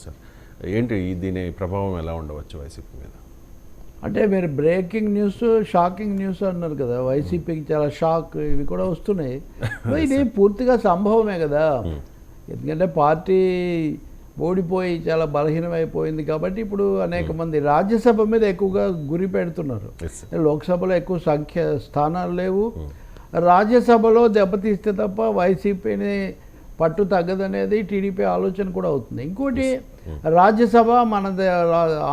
అవును సార్. ఏంటి దీని ప్రభావం ఎలా ఉండవచ్చు వైసీపీ మీద? అంటే మీరు బ్రేకింగ్ న్యూస్ షాకింగ్ న్యూస్ అన్నారు కదా. వైసీపీకి చాలా షాక్ ఇవి కూడా వస్తున్నాయి. ఇది పూర్తిగా సంభవమే కదా. ఎందుకంటే పార్టీ ఓడిపోయి చాలా బలహీనమైపోయింది కాబట్టి ఇప్పుడు అనేక మంది రాజ్యసభ మీద ఎక్కువగా గురి పెడుతున్నారు. లోక్సభలో ఎక్కువ సంఖ్య స్థానాలు లేవు. రాజ్యసభలో దెబ్బతీస్తే తప్ప వైసీపీని పట్టు తగ్గదనేది టీడీపీ ఆలోచన కూడా అవుతుంది. ఇంకోటి రాజ్యసభ మన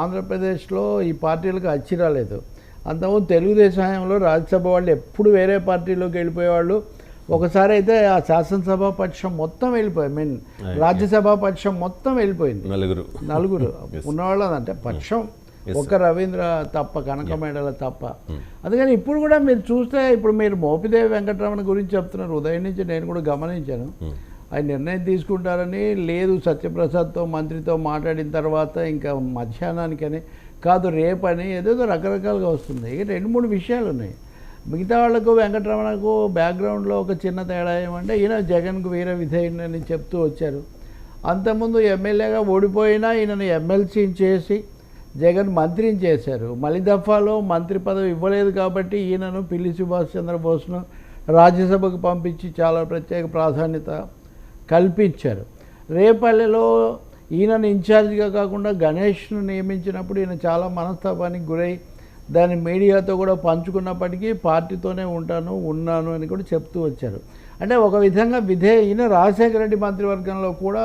ఆంధ్రప్రదేశ్లో ఈ పార్టీలకు అచ్చి రాలేదు అంతకుముందు తెలుగుదేశం హయాంలో రాజ్యసభ వాళ్ళు ఎప్పుడు వేరే పార్టీలోకి వెళ్ళిపోయేవాళ్ళు. ఒకసారి అయితే ఆ శాసనసభ పక్షం మొత్తం వెళ్ళిపోయి మీన్ రాజ్యసభ పక్షం మొత్తం వెళ్ళిపోయింది. నలుగురు. నలుగురు. ఉన్నవాళ్ళు అంటే పక్షం. ఒక రవీంద్ర తప్ప కనకమేడల తప్ప. అందుకని ఇప్పుడు కూడా మీరు చూస్తే ఇప్పుడు మీరు మోపిదేవి వెంకటరమణ గురించి చెప్తున్నారు. ఉదయం నుంచి నేను కూడా గమనించాను. ఆయన నిర్ణయం తీసుకుంటారని లేదు సత్యప్రసాద్తో మంత్రితో మాట్లాడిన తర్వాత ఇంకా మధ్యాహ్నానికని కాదు రేపని ఏదేదో రకరకాలుగా వస్తుంది. ఇక రెండు మూడు విషయాలు ఉన్నాయి. మిగతా వాళ్ళకు వెంకటరమణకు బ్యాక్గ్రౌండ్లో ఒక చిన్న తేడా ఏమంటే ఈయన జగన్కు వీర విధేయుడని చెప్తూ వచ్చారు. అంతకుముందు ఎమ్మెల్యేగా ఓడిపోయినా ఈయనను ఎమ్మెల్సీని చేసి జగన్ మంత్రిని చేశారు. మళ్ళీ దఫాలో మంత్రి పదవి ఇవ్వలేదు కాబట్టి ఈయనను పిల్లి సుభాష్ చంద్రబోస్ను రాజ్యసభకు పంపించి చాలా ప్రత్యేక ప్రాధాన్యత కల్పించారు. రేపల్లెలో ఈయనను ఇన్ఛార్జిగా కాకుండా గణేష్ను నియమించినప్పుడు ఈయన చాలా మనస్తాపానికి గురై దాన్ని మీడియాతో కూడా పంచుకున్నప్పటికీ పార్టీతోనే ఉంటాను ఉన్నాను అని కూడా చెప్తూ వచ్చారు. అంటే ఒక విధంగా విధే ఈయన రాజశేఖర రెడ్డి మంత్రివర్గంలో కూడా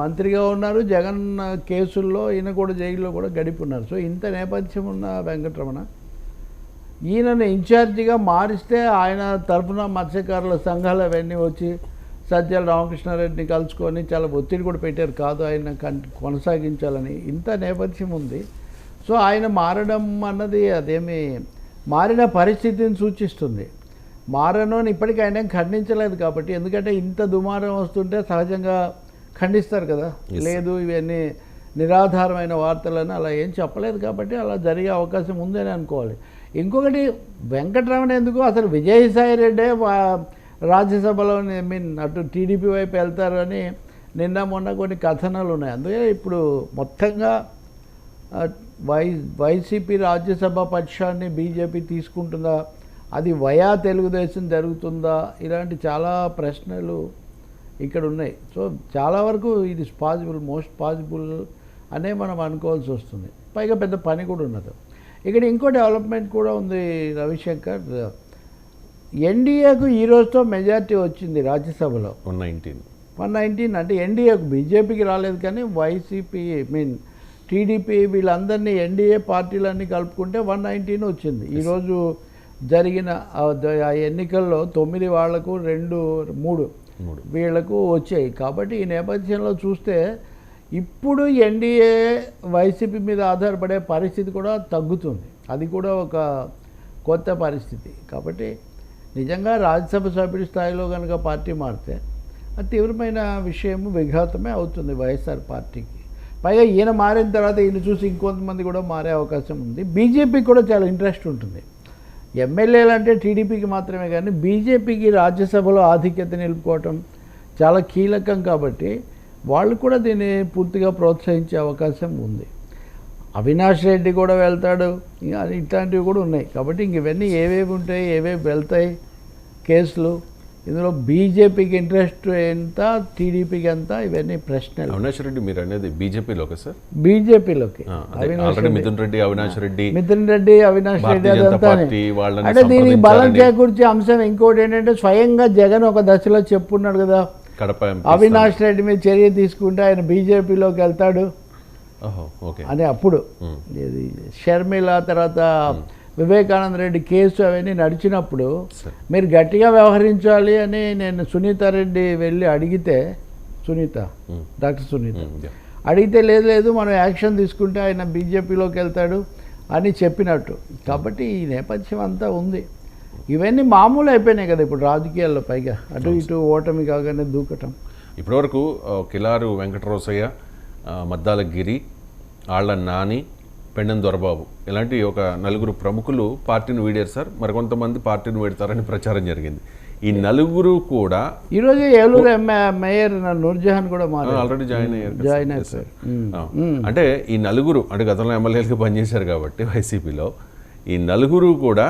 మంత్రిగా ఉన్నారు. జగన్ కేసుల్లో ఈయన కూడా జైల్లో కూడా గడిపి ఉన్నారు సో ఇంత నేపథ్యం ఉన్న వెంకటరమణ ఈయనను ఇన్ఛార్జిగా మారిస్తే ఆయన తరఫున మత్స్యకారుల సంఘాలు అవన్నీ వచ్చి సజ్జల రామకృష్ణారెడ్డిని కలుసుకొని చాలా ఒత్తిడి కూడా పెట్టారు. కాదు ఆయన కన్ కొనసాగించాలని ఇంత నేపథ్యం ఉంది. సో ఆయన మారడం అన్నది అదేమి మారిన పరిస్థితిని సూచిస్తుంది. మారను అని ఇప్పటికీ ఆయన ఏం ఖండించలేదు కాబట్టి ఎందుకంటే ఇంత దుమారం వస్తుంటే సహజంగా ఖండిస్తారు కదా. లేదు ఇవన్నీ నిరాధారమైన వార్తలని అలా ఏం చెప్పలేదు కాబట్టి అలా జరిగే అవకాశం ఉందని అనుకోవాలి. ఇంకొకటి వెంకటరమణ ఎందుకు? అసలు విజయసాయి రెడ్డే రాజ్యసభలో ఐ మీన్ అటు టీడీపీ వైపు వెళ్తారని నిన్న మొన్న కొన్ని కథనాలు ఉన్నాయి అందుకే ఇప్పుడు మొత్తంగా వై వైసీపీ రాజ్యసభ పక్షాన్ని బీజేపీ తీసుకుంటుందా? అది వయా తెలుగుదేశం జరుగుతుందా? ఇలాంటి చాలా ప్రశ్నలు ఇక్కడ ఉన్నాయి. సో చాలా వరకు ఇది పాసిబుల్ మోస్ట్ పాసిబుల్ అనే మనం అనుకోవాల్సి వస్తుంది. పైగా పెద్ద పని కూడా ఉన్నది. ఇక్కడ ఇంకో డెవలప్మెంట్ కూడా ఉంది రవిశంకర్. ఎన్డీఏకు ఈ రోజుతో మెజారిటీ వచ్చింది రాజ్యసభలో. One nineteen. వన్ నైన్టీన్ అంటే ఎన్డీఏకు బీజేపీకి రాలేదు కానీ వైసీపీ మీన్ టీడీపీ వీళ్ళందరినీ ఎన్డీఏ పార్టీలన్నీ కలుపుకుంటే వన్ నైన్టీన్ వచ్చింది. ఈరోజు జరిగిన ఆ ఎన్నికల్లో తొమ్మిది వాళ్ళకు రెండు మూడు. వీళ్ళకు వచ్చాయి. కాబట్టి ఈ నేపథ్యంలో చూస్తే ఇప్పుడు ఎన్డీఏ వైసీపీ మీద ఆధారపడే పరిస్థితి కూడా తగ్గుతుంది. అది కూడా ఒక కొత్త పరిస్థితి. కాబట్టి నిజంగా రాజ్యసభ సభ్యుడి స్థాయిలో కనుక పార్టీ మారితే అది తీవ్రమైన విషయం విఘాతమే అవుతుంది వైఎస్ఆర్ పార్టీకి. పైగా ఈయన మారిన తర్వాత ఈయన చూసి ఇంకొంతమంది కూడా మారే అవకాశం ఉంది. బీజేపీకి కూడా చాలా ఇంట్రెస్ట్ ఉంటుంది. ఎమ్మెల్యేలు అంటే టీడీపీకి మాత్రమే కానీ బీజేపీకి రాజ్యసభలో ఆధిక్యత నిలుపుకోవటం చాలా కీలకం కాబట్టి వాళ్ళు కూడా దీన్ని పూర్తిగా ప్రోత్సహించే అవకాశం ఉంది. అవినాష్ రెడ్డి కూడా వెళ్తాడు. ఇంకా ఇట్లాంటివి కూడా ఉన్నాయి. కాబట్టి ఇంక ఇవన్నీ ఏవేవి ఉంటాయి ఏవేవి వెళ్తాయి కేసులు ఇందులో బీజేపీకి ఇంట్రెస్ట్ ఎంత టీడీపీకి ఎంత ఇవన్నీ ప్రశ్నలు. అవినాష్ రెడ్డి మీరు అనేది బీజేపీలోకి సార్? బీజేపీలోకి. మిథున్ రెడ్డి అవినాష్ రెడ్డి మిథున్ రెడ్డి అవినాష్ రెడ్డి అదంతా అంటే దీనికి బలం చేకూర్చే అంశం ఇంకోటి ఏంటంటే స్వయంగా జగన్ ఒక దశలో చెప్పున్నాడు కదా. కడప అవినాష్ రెడ్డి మీద చర్య తీసుకుంటే ఆయన బీజేపీలోకి వెళ్తాడు. అని అప్పుడు. షర్మిల తర్వాత వివేకానంద రెడ్డి కేసు అవన్నీ నడిచినప్పుడు. మీరు గట్టిగా వ్యవహరించాలి అని నేను సునీత రెడ్డి వెళ్ళి అడిగితే సునీత. డాక్టర్ సునీత. అడిగితే లేదు లేదు మనం యాక్షన్ తీసుకుంటే ఆయన బీజేపీలోకి వెళ్తాడు అని చెప్పినట్టు కాబట్టి ఈ నేపథ్యం అంతా ఉంది ఇవన్నీ మామూలు అయిపోయినాయి కదా ఇప్పుడు రాజకీయాల్లో పైగా అటు ఇటు ఓటమి కాగానే దూకటం ఇప్పటివరకు కిలారు వెంకటరోసయ్య మద్దాల గిరి ఆళ్ళ నాని పెండెం దొరబాబు. ఇలాంటి ఒక నలుగురు ప్రముఖులు పార్టీని వీడారు సార్. మరికొంతమంది పార్టీని వీడతారని ప్రచారం జరిగింది. ఈ నలుగురు కూడా ఈరోజు ఏలూరు మేయర్ నూర్జహాన్ కూడా ఆల్రెడీ జాయిన్ అయ్యారు. జాయిన్ అయిపోయారు ఉమ్. ఆ, అంటే ఈ నలుగురు అంటే గతంలో ఎమ్మెల్యేలుగా పనిచేశారు కాబట్టి వైసీపీలో ఈ నలుగురు కూడా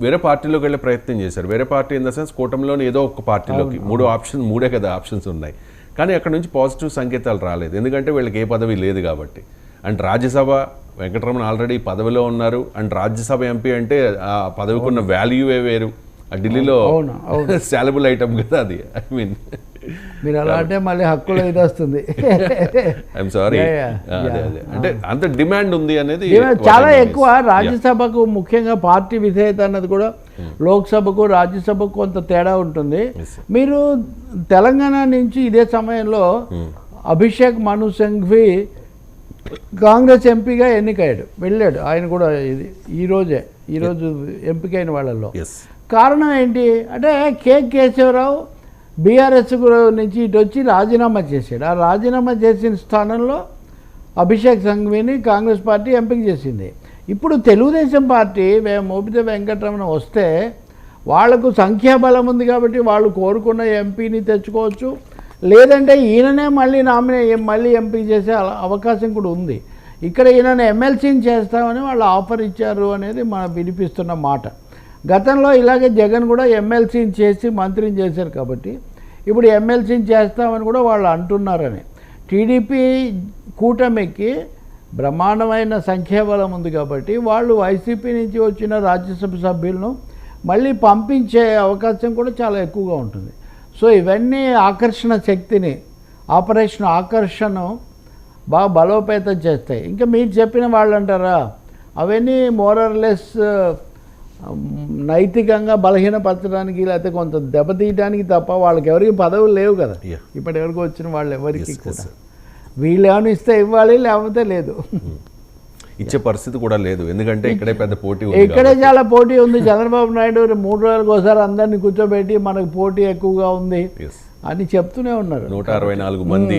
వేరే పార్టీలోకి వెళ్ళే ప్రయత్నం చేశారు. వేరే పార్టీ ఇన్ ద సెన్స్ కూటమిలోని ఏదో ఒక పార్టీలోకి. మూడు ఆప్షన్ మూడే కదా ఆప్షన్స్ ఉన్నాయి. కానీ అక్కడ నుంచి పాజిటివ్ సంకేతాలు రాలేదు. ఎందుకంటే వీళ్ళకి ఏ పదవి లేదు కాబట్టి. అండ్ రాజ్యసభ వెంకటరమణ ఆల్రెడీ పదవిలో ఉన్నారు. అండ్ రాజ్యసభ ఎంపీ అంటే ఆ పదవికి ఉన్న వాల్యూవే వేరు. ఆ ఢిల్లీలో శాలబుల్ ఐటమ్ కదా అది. ఐ మీన్ మీరు అలా అంటే మళ్ళీ హక్కులో ఇది వస్తుంది. ఐఎమ్ సారీ అంటే అంత డిమాండ్ ఉంది అనేది చాలా ఎక్కువ. రాజ్యసభకు ముఖ్యంగా పార్టీ విధేయత అన్నది కూడా లోక్సభకు రాజ్యసభకు కొంత తేడా ఉంటుంది. మీరు తెలంగాణ నుంచి ఇదే సమయంలో అభిషేక్ మను సింఘ్వి కాంగ్రెస్ ఎంపీగా ఎన్నికయ్యాడు వెళ్ళాడు. ఆయన కూడా ఇది ఈరోజే ఈరోజు ఎంపికైన వాళ్ళల్లో. కారణం ఏంటి? అంటే కె కేశవరావు బీఆర్ఎస్ నుంచి ఇటు వచ్చి రాజీనామా చేశాడు. ఆ రాజీనామా చేసిన స్థానంలో అభిషేక్ సంఘవిని కాంగ్రెస్ పార్టీ ఎంపిక చేసింది. ఇప్పుడు తెలుగుదేశం పార్టీ మోపిత వెంకటరమణ వస్తే వాళ్ళకు సంఖ్యాబలం ఉంది కాబట్టి వాళ్ళు కోరుకున్న ఎంపీని తెచ్చుకోవచ్చు. లేదంటే ఈయననే మళ్ళీ నామినే మళ్ళీ ఎంపీ చేసే అవకాశం కూడా ఉంది. ఇక్కడ ఈయనను ఎమ్మెల్సీని చేస్తామని వాళ్ళు ఆఫర్ ఇచ్చారు అనేది మనం వినిపిస్తున్న మాట. గతంలో ఇలాగే జగన్ కూడా ఎమ్మెల్సీని చేసి మంత్రిని చేశారు కాబట్టి ఇప్పుడు ఎమ్మెల్సీని చేస్తామని కూడా వాళ్ళు అంటున్నారని. టీడీపీ కూటమికి బ్రహ్మాండమైన సంఖ్యాబలం ఉంది కాబట్టి వాళ్ళు వైసీపీ నుంచి వచ్చిన రాజ్యసభ సభ్యులను మళ్ళీ పంపించే అవకాశం కూడా చాలా ఎక్కువగా ఉంటుంది. సో ఇవన్నీ ఆకర్షణ శక్తిని ఆపరేషన్ ఆకర్షణ బాగా బలోపేతం చేస్తాయి. ఇంకా మీరు చెప్పిన వాళ్ళు అంటారా అవన్నీ మోరర్లెస్ నైతికంగా బలహీనపరచడానికి లేకపోతే కొంత దెబ్బతీయడానికి తప్ప వాళ్ళకి ఎవరికి పదవులు లేవు కదా. ఇప్పటి వరకు వచ్చిన వాళ్ళు ఎవరికి. వీళ్ళు ఏమైనా ఇస్తే ఇవ్వాలి లేకపోతే లేదు. ఇచ్చే పరిస్థితి కూడా లేదు. ఎందుకంటే ఇక్కడే పెద్ద పోటీ ఉంది ఇక్కడే చాలా పోటీ ఉంది. చంద్రబాబు నాయుడు మూడు రోజులకు ఒకసారి అందరినీ కూర్చోబెట్టి మనకు పోటీ ఎక్కువగా ఉంది. అని చెప్తూనే ఉన్నారు. నూట అరవై నాలుగు మంది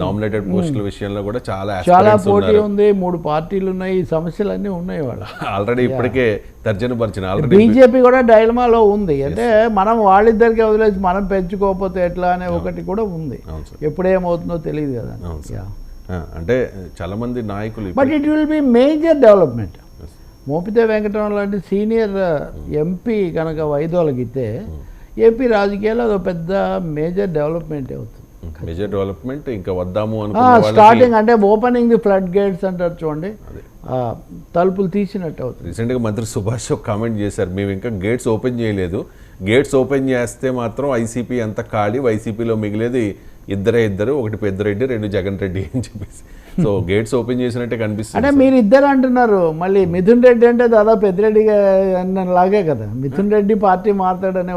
నామినేటెడ్ పోస్టుల విషయంలో కూడా చాలా చాలా పోటీ ఉంది. మూడు పార్టీలు ఉన్నాయి. ఈ సమస్యలన్నీ ఉన్నాయి వాళ్ళ. ఆల్రెడీ ఇప్పటికే తర్జన పరిచిన ఆల్రెడీ బీజేపీ కూడా డైలమాలో ఉంది. అంటే మనం వాళ్ళిద్దరికి వదిలేసి మనం పెంచుకోకపోతే ఎట్లా అనే ఒకటి కూడా ఉంది. ఎప్పుడేమవుతుందో తెలియదు కదా. అంటే చాలా మంది నాయకులు but it will be major development మోపితే Venkataramana లాంటి సీనియర్ ఎంపీ కనుక వైదొలగితే ఏపీ రాజకీయాల్లో అదొక పెద్ద మేజర్ డెవలప్మెంట్ అవుతుంది. మేజర్ డెవలప్మెంట్ ఇంకా వద్దాము స్టార్టింగ్ అంటే ఓపెనింగ్ ది ఫ్లడ్ గేట్స్ అంటారు చూడండి. తలుపులు తీసినట్టు అవుతుంది. రీసెంట్గా మంత్రి సుభాష్ ఒక కామెంట్ చేశారు మేము ఇంకా గేట్స్ ఓపెన్ చేయలేదు. గేట్స్ ఓపెన్ చేస్తే మాత్రం ఐసీపీ అంత ఖాళీ వైసీపీలో మిగిలేది ఇద్దరే ఇద్దరు ఒకటి పెద్దరెడ్డి రెండు జగన్ రెడ్డి అని చెప్పేసి. సో గేట్స్ ఓపెన్ చేసినట్టే కనిపిస్తుంది అంటే మీరు ఇద్దరు అంటున్నారు మళ్ళీ మిథున్ రెడ్డి అంటే దాదాపు పెద్దిరెడ్డి లాగే కదా. మిథున్ రెడ్డి పార్టీ మారుతాడనే